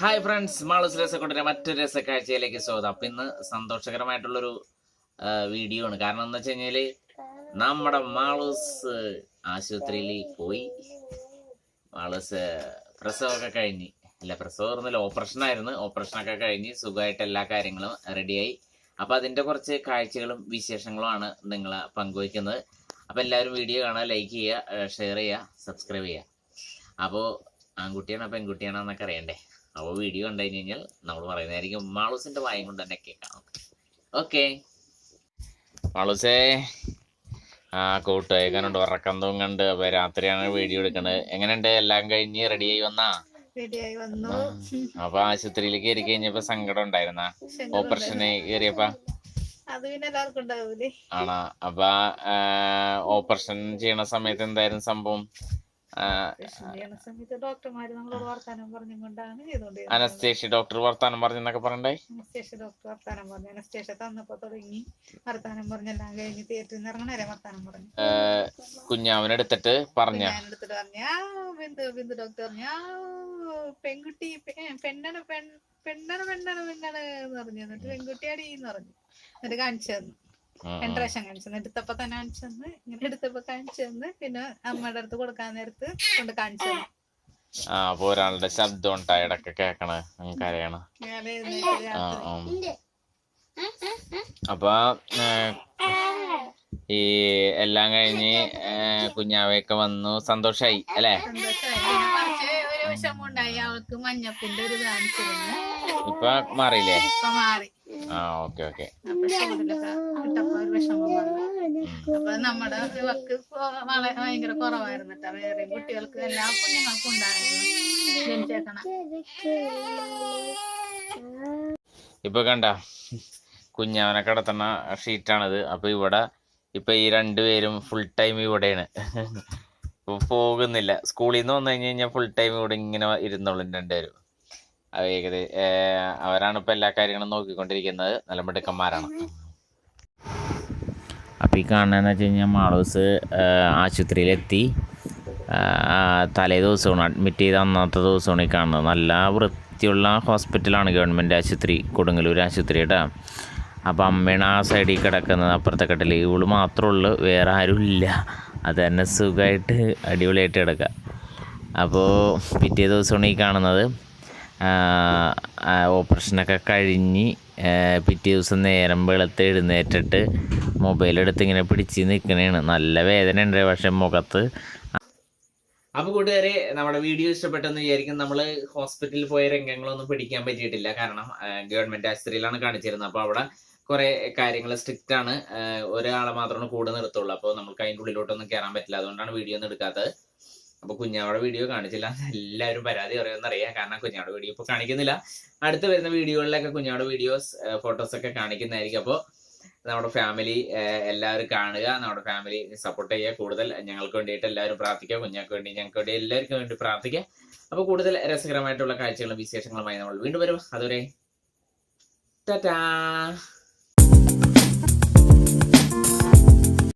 Hi friends Malu's രസക്കൂട്ടിന്റെ മറ്റൊരു രസക്കാഴ്ചയിലേക്ക് സ്വാഗതം. അപ്പൊ ഇന്ന് സന്തോഷകരമായിട്ടുള്ളൊരു വീഡിയോ ആണ്. കാരണം എന്താ വെച്ച് കഴിഞ്ഞാൽ നമ്മുടെ മാളൂസ് ആശുപത്രിയിൽ പോയി. മാളൂസ് പ്രസവമൊക്കെ കഴിഞ്ഞ്. അല്ല പ്രസവം പറഞ്ഞില്ല ഓപ്പറേഷൻ ആയിരുന്നു. ഓപ്പറേഷനൊക്കെ കഴിഞ്ഞ് സുഖമായിട്ട് എല്ലാ കാര്യങ്ങളും റെഡിയായി അപ്പൊ അതിന്റെ കുറച്ച് കാഴ്ചകളും വിശേഷങ്ങളും ആണ് നിങ്ങൾ പങ്കുവയ്ക്കുന്നത്. അപ്പൊ എല്ലാവരും വീഡിയോ കാണുക ലൈക്ക് ചെയ്യുക ഷെയർ ചെയ്യുക സബ്സ്ക്രൈബ് ചെയ്യുക. അപ്പോൾ ആൺകുട്ടിയാണോ പെൺകുട്ടിയാണോ എന്നൊക്കെ അറിയണ്ടേ? അപ്പോൾ വീഡിയോ കണ്ടു കഴിഞ്ഞാൽ നമ്മൾ പറയുന്നതായിരിക്കും മാളൂസിന്റെ വായം കൊണ്ട് തന്നെ കേൾക്കാം. ഓക്കെ മാളൂസേ ആ കൂട്ടുകാരനുണ്ട് ഉറക്കം തൂങ്ങണ്ട് അപ്പൊ രാത്രിയാണ് വീഡിയോ എടുക്കണത്. എങ്ങനെയുണ്ട്? എല്ലാം കഴിഞ്ഞ് റെഡിയായി വന്നാ? റെഡിയായി വന്നു. അപ്പൊ ആശുപത്രിയിലേക്ക് കയറി കഴിഞ്ഞപ്പോ സങ്കടം ഉണ്ടായിരുന്ന? ഓപ്പറേഷന് കയറിയപ്പോ അത് പിന്നെ എല്ലാവർക്കും ഉണ്ടാവൂലേ? ആണോ. അപ്പൊ ഓപ്പറേഷൻ ചെയ്യണ സമയത്ത് എന്തായിരുന്നു സംഭവം? അനസ്തേഷ്യ ഡോക്ടർ വർത്താനം പറഞ്ഞെന്നൊക്കെ പറയണ്ടേ അനസ്തേഷ്യ ഡോക്ടർ വർത്താനം പറഞ്ഞു. അനസ്തേഷ്യ തന്നപ്പോ തുടങ്ങി. വർത്താനം പറഞ്ഞെല്ലാം കഴിഞ്ഞ് തിയേറ്ററിൽ നിന്ന് ഇറങ്ങണ വർത്താനം പറഞ്ഞു. കുഞ്ഞാവനെടുത്തിട്ട് പറഞ്ഞ? എടുത്തിട്ട് പറഞ്ഞു. ബിന്ദു ബിന്ദു ഡോക്ടർ പറഞ്ഞു. പെൺകുട്ടി പെണ്ണന പെണ്ണാണ് പെൺ പെണ്ണാണ് പെണ്ണാണ് പെണ്ണാണ് എന്ന് പറഞ്ഞു. എന്നിട്ട് പെൺകുട്ടിയാടി എന്ന് പറഞ്ഞു. എന്നിട്ട് കാണിച്ചു തന്നു. രണ്ട് പ്രാവശ്യം കാണിച്ചു എടുത്തപ്പോ തന്നെ കാണിച്ചു തന്ന്. ഇങ്ങനെ എടുത്തപ്പോ കാണിച്ചു തന്ന്. പിന്നെ അമ്മയുടെ അടുത്ത് കൊടുക്കാൻ നേരത്ത് കൊണ്ട് കാണിച്ചു തന്നു. ആ അപ്പൊ ഒരാളുടെ ശബ്ദം ഉണ്ടായി. ഇടയ്ക്ക് കേക്കണ. നമുക്ക് രാത്രി. അപ്പൊ ഈ എല്ലാം കഴിഞ്ഞ് കുഞ്ഞാവയൊക്കെ വന്നു. സന്തോഷായി അല്ലെ? കുറച്ച് ഒരു വിഷമമുണ്ടായി അവൾക്ക് മഞ്ഞപ്പിന്റെ ഒരു കാണിച്ചിരുന്നു. ഇപ്പൊ മാറിയില്ലേ? ഇപ്പൊ മാറി. ആ ഓക്കെ ഓക്കെ. അപ്പൊ ഷോഡിലൊക്കെ ഇട്ടപ്പോ ഒരു വിഷമം വന്നു. അപ്പൊ നമ്മുടെ ഇവക്ക് കൊ- വളരെ ഭയങ്കര കുറവായിരുന്നു കേട്ടോ. വേറെ കുട്ടികൾക്ക് എല്ലാ കുഞ്ഞുങ്ങൾക്കും ഉണ്ടായിരുന്നു. ജനിച്ചേക്കണ ഇപ്പൊ കണ്ട കുഞ്ഞാവനെ കിടത്തുന്ന ഷീറ്റാണിത്. അപ്പൊ ഇവിടെ ഇപ്പൊ ഈ രണ്ടുപേരും ഫുൾ ടൈം ഇവിടെയാണ്. പോകുന്നില്ല. സ്കൂളിൽ നിന്ന് വന്നു കഴിഞ്ഞ് കഴിഞ്ഞാൽ ഫുൾ ടൈം ഇവിടെ ഇങ്ങനെ ഇരുന്നോളും രണ്ടുപേരും. അവരാണ് ഇപ്പൊ എല്ലാ കാര്യങ്ങളും നോക്കിക്കൊണ്ടിരിക്കുന്നത്. നല്ല മിടുക്കന്മാരാണ്. അപ്പോൾ ഈ കാണുന്നതെന്ന് വെച്ച് കഴിഞ്ഞാൽ മാളൂസ് ആശുപത്രിയിലെത്തി. തലേ ദിവസമാണ്. അഡ്മിറ്റ് ചെയ്ത അന്നത്തെ ദിവസമാണ് ഈ കാണുന്നത്. നല്ല വൃത്തിയുള്ള ഹോസ്പിറ്റലാണ് ഗവൺമെന്റ് ആശുപത്രി കൊടുങ്ങല്ലൂർ ആശുപത്രി കേട്ടോ. അപ്പോൾ അമ്മയാണ് ആ സൈഡിൽ കിടക്കുന്നത്. അപ്പുറത്തെ കട്ടിൽ ഇവൾ മാത്രമേ ഉള്ളൂ. വേറെ ആരും ഇല്ല. അത് തന്നെ സുഖമായിട്ട് അടിപൊളിയായിട്ട് കിടക്കുക അപ്പോൾ പിറ്റേ ദിവസമാണ് ഈ കാണുന്നത്. ഓപ്പറേഷനൊക്കെ കഴിഞ്ഞ് പിറ്റേ ദിവസം നേരം വെളുത്ത് എഴുന്നേറ്റിട്ട് മൊബൈലെടുത്ത് ഇങ്ങനെ പിടിച്ച് നിൽക്കണേണ്. നല്ല വേദന ഉണ്ട് പക്ഷെ മുഖത്ത്. അപ്പോൾ കൂട്ടുകാരെ നമ്മുടെ വീഡിയോ ഇഷ്ടപ്പെട്ടെന്ന് വിചാരിക്കും നമ്മൾ ഹോസ്പിറ്റലിൽ പോയ രംഗങ്ങളൊന്നും പിടിക്കാൻ പറ്റിയിട്ടില്ല. കാരണം ഗവൺമെന്റ് ആശുപത്രിയിലാണ് കാണിച്ചിരുന്നത്. അപ്പോൾ അവിടെ കുറേ കാര്യങ്ങൾ സ്ട്രിക്റ്റ് ആണ്. ഒരാളെ മാത്രമാണ് കൂടെ നിർത്തുള്ളൂ. അപ്പോൾ നമുക്ക് അതിന്റെ ഉള്ളിലോട്ടൊന്നും കയറാൻ പറ്റില്ല. അതുകൊണ്ടാണ് വീഡിയോ ഒന്നും എടുക്കാത്തത്. അപ്പൊ കുഞ്ഞാവടെ വീഡിയോ കാണിച്ചില്ല. എല്ലാവരും പരാതി അറിയാം കാരണം കുഞ്ഞാവടെ വീഡിയോ ഇപ്പൊ കാണിക്കുന്നില്ല. അടുത്ത് വരുന്ന വീഡിയോകളിലൊക്കെ കുഞ്ഞാവടെ വീഡിയോസ് ഫോട്ടോസ് ഒക്കെ കാണിക്കുന്നതായിരിക്കും. അപ്പോൾ നമ്മുടെ ഫാമിലി എല്ലാവരും കാണുക. നമ്മുടെ ഫാമിലി സപ്പോർട്ട് ചെയ്യുക. കൂടുതൽ ഞങ്ങൾക്ക് വേണ്ടിയിട്ട് എല്ലാവരും പ്രാർത്ഥിക്കുക. കുഞ്ഞാൾക്ക് വേണ്ടി ഞങ്ങൾക്ക് വേണ്ടി എല്ലാവർക്കും വേണ്ടി പ്രാർത്ഥിക്കുക. അപ്പോൾ കൂടുതൽ രസകരമായിട്ടുള്ള കാഴ്ചകളും വിശേഷങ്ങളുമായി നമ്മൾ വീണ്ടും വരും. അതുവരെ ടാറ്റാ.